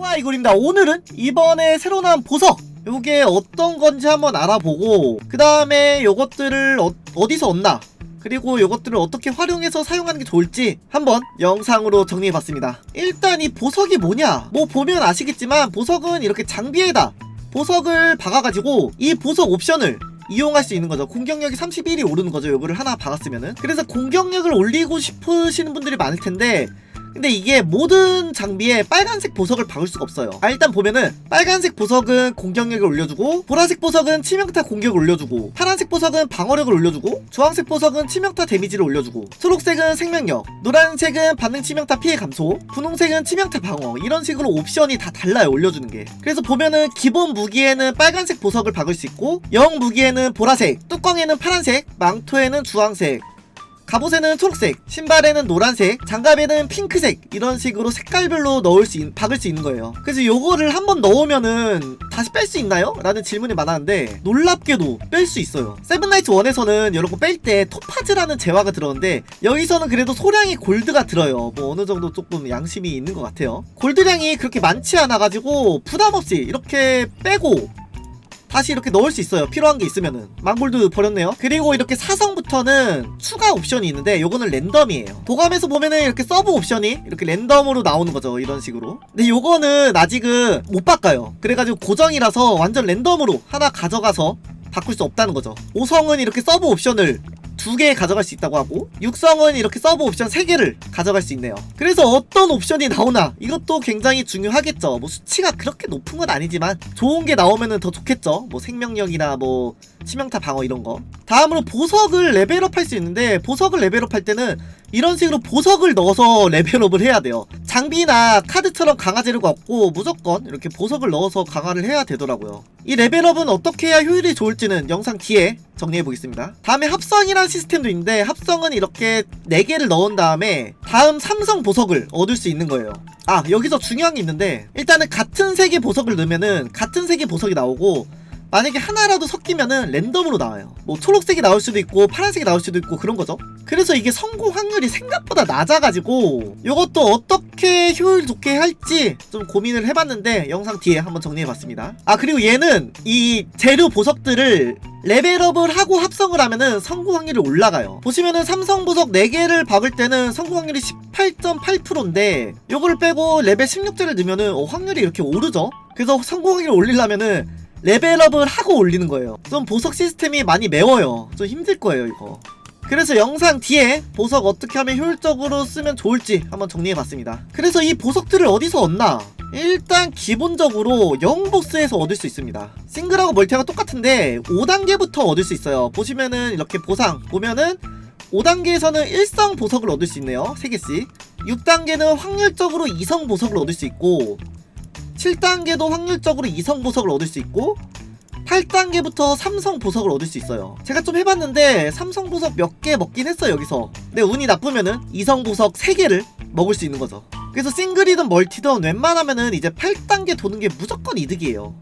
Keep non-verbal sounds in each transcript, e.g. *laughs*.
와 이골입니다 오늘은 이번에 새로 나온 보석 요게 어떤 건지 한번 알아보고 그 다음에 요것들을 어, 디서 얻나 그리고 요것들을 어떻게 활용해서 사용하는 게 좋을지 한번 영상으로 정리해봤습니다 일단 이 보석이 뭐냐 뭐 보면 아시겠지만 보석은 이렇게 장비에다 보석을 박아가지고 이 보석 옵션을 이용할 수 있는 거죠. 공격력이 31이 오르는 거죠. 요거를 하나 박았으면은. 그래서 공격력을 올리고 싶으시는 분들이 많을 텐데 근데 이게 모든 장비에 빨간색 보석을 박을 수가 없어요. 아, 일단 보면은 빨간색 보석은 공격력을 올려주고 보라색 보석은 치명타 공격을 올려주고 파란색 보석은 방어력을 올려주고 주황색 보석은 치명타 데미지를 올려주고 초록색은 생명력 노란색은 반응 치명타 피해 감소 분홍색은 치명타 방어 이런 식으로 옵션이 다 달라요 올려주는 게 그래서 보면은 기본 무기에는 빨간색 보석을 박을 수 있고 영 무기에는 보라색 뚜껑에는 파란색 망토에는 주황색 갑옷에는 초록색, 신발에는 노란색, 장갑에는 핑크색 이런 식으로 색깔별로 넣을 수 있, 박을 수 있는 거예요. 그래서 요거를 한번 넣으면은 다시 뺄 수 있나요? 라는 질문이 많았는데 놀랍게도 뺄 수 있어요. 세븐나이츠 1에서는 이런 거뺄때 토파즈라는 재화가 들었는데 여기서는 그래도 소량의 골드가 들어요. 뭐 어느 정도 조금 양심이 있는 것 같아요. 골드량이 그렇게 많지 않아 가지고 부담 없이 이렇게 빼고 다시 이렇게 넣을 수 있어요. 필요한 게 있으면은. 망골드 버렸네요. 그리고 이렇게 사성부터는 추가 옵션이 있는데 요거는 랜덤이에요. 도감에서 보면은 이렇게 서브 옵션이 이렇게 랜덤으로 나오는 거죠. 이런 식으로. 근데 요거는 아직은 못 바꿔요. 그래가지고 고정이라서 완전 랜덤으로 하나 가져가서 바꿀 수 없다는 거죠. 5성은 이렇게 서브 옵션을 두 개 가져갈 수 있다고 하고 육성은 이렇게 서브 옵션 세 개를 가져갈 수 있네요. 그래서 어떤 옵션이 나오나 이것도 굉장히 중요하겠죠. 뭐 수치가 그렇게 높은 건 아니지만 좋은 게 나오면은 더 좋겠죠. 뭐 생명력이나 뭐 치명타 방어 이런 거. 다음으로 보석을 레벨업 할 수 있는데 보석을 레벨업 할 때는 이런 식으로 보석을 넣어서 레벨업을 해야 돼요. 장비나 카드처럼 강화 재료가 없고 무조건 이렇게 보석을 넣어서 강화를 해야 되더라고요. 이 레벨업은 어떻게 해야 효율이 좋을지는 영상 뒤에 정리해 보겠습니다. 다음에 합성이라는 시스템도 있는데 합성은 이렇게 4개를 넣은 다음에 다음 삼성 보석을 얻을 수 있는 거예요. 아 여기서 중요한 게 있는데 일단은 같은 색의 보석을 넣으면은 같은 색의 보석이 나오고 만약에 하나라도 섞이면은 랜덤으로 나와요. 뭐 초록색이 나올 수도 있고 파란색이 나올 수도 있고 그런 거죠. 그래서 이게 성공 확률이 생각보다 낮아가지고 이것도 어떻게 효율 좋게 할지 좀 고민을 해봤는데 영상 뒤에 한번 정리해봤습니다. 아 그리고 얘는 이 재료 보석들을 레벨업을 하고 합성을 하면은 성공 확률이 올라가요. 보시면은 삼성 보석 4개를 박을 때는 성공 확률이 18.8%인데 요거를 빼고 레벨 16개를 넣으면은 어, 확률이 이렇게 오르죠. 그래서 성공 확률을 올리려면은 레벨업을 하고 올리는 거예요. 좀 보석 시스템이 많이 매워요. 좀 힘들 거예요, 이거. 그래서 영상 뒤에 보석 어떻게 하면 효율적으로 쓰면 좋을지 한번 정리해봤습니다. 그래서 이 보석들을 어디서 얻나? 일단 기본적으로 영보스에서 얻을 수 있습니다. 싱글하고 멀티하고 똑같은데 5단계부터 얻을 수 있어요. 보시면은 이렇게 보상 보면은 5단계에서는 1성 보석을 얻을 수 있네요. 3개씩. 6단계는 확률적으로 2성 보석을 얻을 수 있고 7단계도 확률적으로 2성 보석을 얻을 수 있고 8단계부터 삼성 보석을 얻을 수 있어요. 제가 좀 해봤는데 삼성 보석 몇 개 먹긴 했어 여기서. 근데 운이 나쁘면은 이성 보석 3개를 먹을 수 있는 거죠. 그래서 싱글이든 멀티든 웬만하면은 이제 8단계 도는 게 무조건 이득이에요.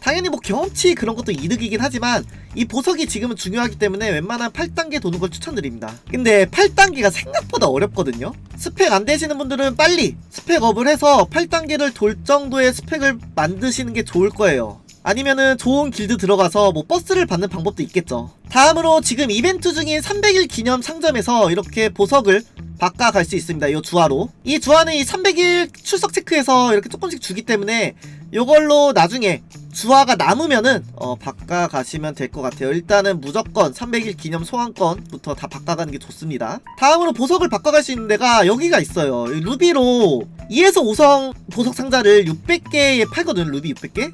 당연히 뭐 경험치 그런 것도 이득이긴 하지만 이 보석이 지금은 중요하기 때문에 웬만한 8단계 도는 걸 추천드립니다. 근데 8단계가 생각보다 어렵거든요. 스펙 안 되시는 분들은 빨리 스펙업을 해서 8단계를 돌 정도의 스펙을 만드시는 게 좋을 거예요. 아니면은 좋은 길드 들어가서 뭐 버스를 받는 방법도 있겠죠. 다음으로 지금 이벤트 중인 300일 기념 상점에서 이렇게 보석을 바꿔 갈 수 있습니다. 이 주화로. 이 주화는 이 300일 출석 체크해서 이렇게 조금씩 주기 때문에 이걸로 나중에 주화가 남으면은 어 바꿔 가시면 될 것 같아요. 일단은 무조건 300일 기념 소환권부터 다 바꿔가는 게 좋습니다. 다음으로 보석을 바꿔갈 수 있는 데가 여기가 있어요. 이 루비로 2에서 5성 보석 상자를 600개에 팔거든. 루비 600개.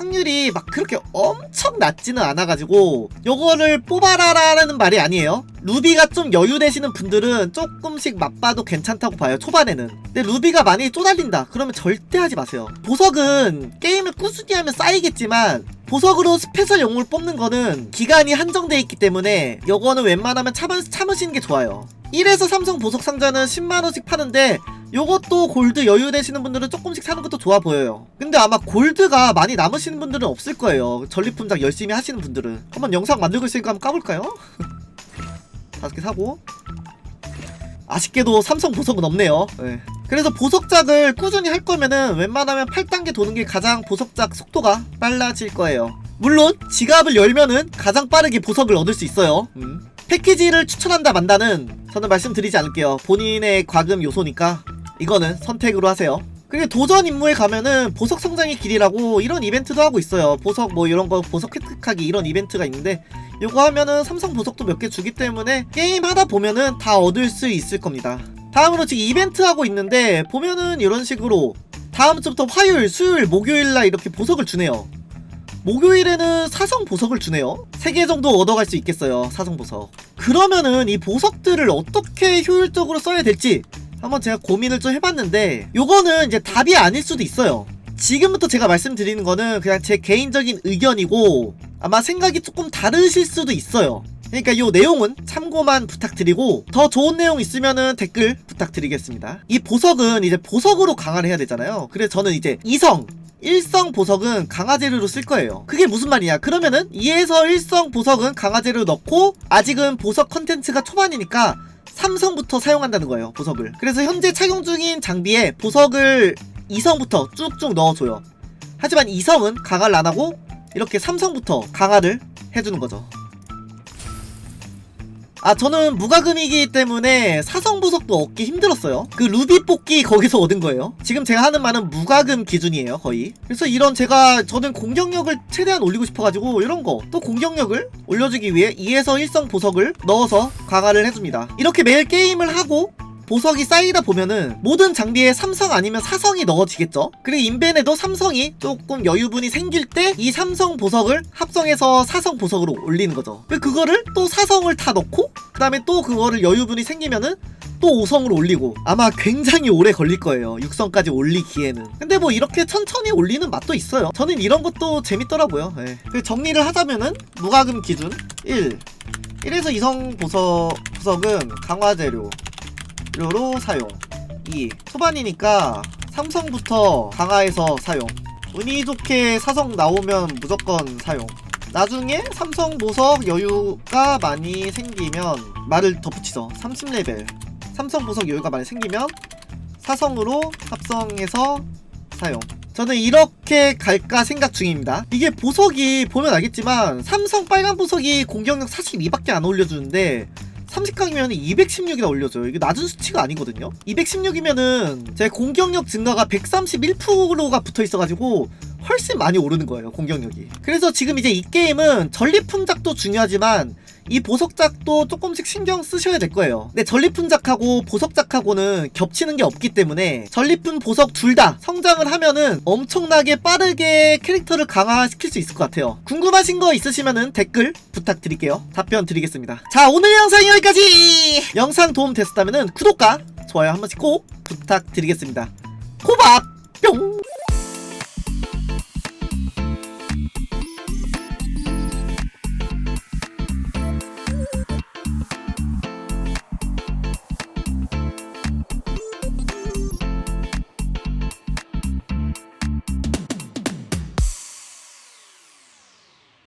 확률이 막 그렇게 엄청 낮지는 않아가지고 요거를 뽑아라라는 말이 아니에요. 루비가 좀 여유 되시는 분들은 조금씩 맛봐도 괜찮다고 봐요 초반에는. 근데 루비가 많이 쪼달린다. 그러면 절대 하지 마세요. 보석은 게임을 꾸준히 하면 쌓이겠지만 보석으로 스페셜 영웅을 뽑는 거는 기간이 한정돼 있기 때문에 요거는 웬만하면 참으, 참으시는 게 좋아요 1에서 삼성 보석 상자는 10만원씩 파는데 요것도 골드 여유 되시는 분들은 조금씩 사는 것도 좋아 보여요. 근데 아마 골드가 많이 남으시는 분들은 없을 거예요. 전리품장 열심히 하시는 분들은. 한번 영상 만들고 있으니까 한번 까볼까요? *laughs* 다섯 개 사고. 아쉽게도 삼성 보석은 없네요. 네. 그래서 보석작을 꾸준히 할 거면은 웬만하면 8단계 도는 게 가장 보석작 속도가 빨라질 거예요. 물론 지갑을 열면은 가장 빠르게 보석을 얻을 수 있어요. 음. 패키지를 추천한다 만다는 저는 말씀드리지 않을게요. 본인의 과금 요소니까 이거는 선택으로 하세요. 그리고 도전 임무에 가면은 보석 성장의 길이라고 이런 이벤트도 하고 있어요. 보석 뭐 이런 거 보석 획득하기 이런 이벤트가 있는데 요거 하면은 삼성 보석도 몇 개 주기 때문에 게임 하다 보면은 다 얻을 수 있을 겁니다. 다음으로 지금 이벤트 하고 있는데 보면은 이런 식으로 다음 주부터 화요일, 수요일, 목요일 날 이렇게 보석을 주네요. 목요일에는 사성 보석을 주네요. 3개 정도 얻어갈 수 있겠어요. 사성 보석. 그러면은 이 보석들을 어떻게 효율적으로 써야 될지 한번 제가 고민을 좀 해봤는데 요거는 이제 답이 아닐 수도 있어요. 지금부터 제가 말씀드리는 거는 그냥 제 개인적인 의견이고 아마 생각이 조금 다르실 수도 있어요. 그러니까 요 내용은 참고만 부탁드리고 더 좋은 내용 있으면은 댓글 부탁드리겠습니다. 이 보석은 이제 보석으로 강화를 해야 되잖아요. 그래서 저는 이제 이성 일성 보석은 강화재료로 쓸 거예요. 그게 무슨 말이냐? 그러면은 2에서 1성 보석은 강화재료 넣고 아직은 보석 컨텐츠가 초반이니까 삼성부터 사용한다는 거예요. 보석을. 그래서 현재 착용 중인 장비에 보석을 2성부터 쭉쭉 넣어줘요. 하지만 2성은 강화를 안 하고 이렇게 삼성부터 강화를 해주는 거죠. 아 저는 무과금이기 때문에 사성 보석도 얻기 힘들었어요. 그 루비 뽑기 거기서 얻은 거예요. 지금 제가 하는 말은 무과금 기준이에요 거의. 그래서 이런 제가 저는 공격력을 최대한 올리고 싶어가지고 이런 거 또 공격력을 올려주기 위해 2에서 1성 보석을 넣어서 강화를 해줍니다. 이렇게 매일 게임을 하고 보석이 쌓이다 보면은 모든 장비에 삼성 아니면 사성이 넣어지겠죠. 그리고 인벤에도 삼성이 조금 여유분이 생길 때이 삼성 보석을 합성해서 사성 보석으로 올리는 거죠. 그 그거를 또 사성을 다 넣고 그 다음에 또 그거를 여유분이 생기면은 또 5성으로 올리고 아마 굉장히 오래 걸릴 거예요. 6성까지 올리기에는. 근데 뭐 이렇게 천천히 올리는 맛도 있어요. 저는 이런 것도 재밌더라고요. 예. 그 정리를 하자면은 무과금 기준 1. 1에서 2성 보석, 보석은 강화 재료. 로 사용. 2. 초반이니까 삼성부터 강화해서 사용. 운이 좋게 사성 나오면 무조건 사용. 나중에 삼성 보석 여유가 많이 생기면 말을 덧붙이죠. 30레벨. 삼성 보석 여유가 많이 생기면 사성으로 합성해서 사용. 저는 이렇게 갈까 생각 중입니다. 이게 보석이 보면 알겠지만 삼성 빨간 보석이 공격력 42밖에 안 올려주는데 30강이면 216이나 올려줘요. 이게 낮은 수치가 아니거든요. 216이면은 제 공격력 증가가 131%가 붙어 있어가지고 훨씬 많이 오르는 거예요. 공격력이. 그래서 지금 이제 이 게임은 전리품작도 중요하지만 이 보석작도 조금씩 신경 쓰셔야 될 거예요. 근데 전리품작하고 보석작하고는 겹치는 게 없기 때문에 전리품 보석 둘 다 성장을 하면은 엄청나게 빠르게 캐릭터를 강화시킬 수 있을 것 같아요. 궁금하신 거 있으시면은 댓글 부탁드릴게요. 답변 드리겠습니다. 자, 오늘 영상 여기까지! 영상 도움 됐었다면은 구독과 좋아요 한 번씩 꼭 부탁드리겠습니다. 코밥!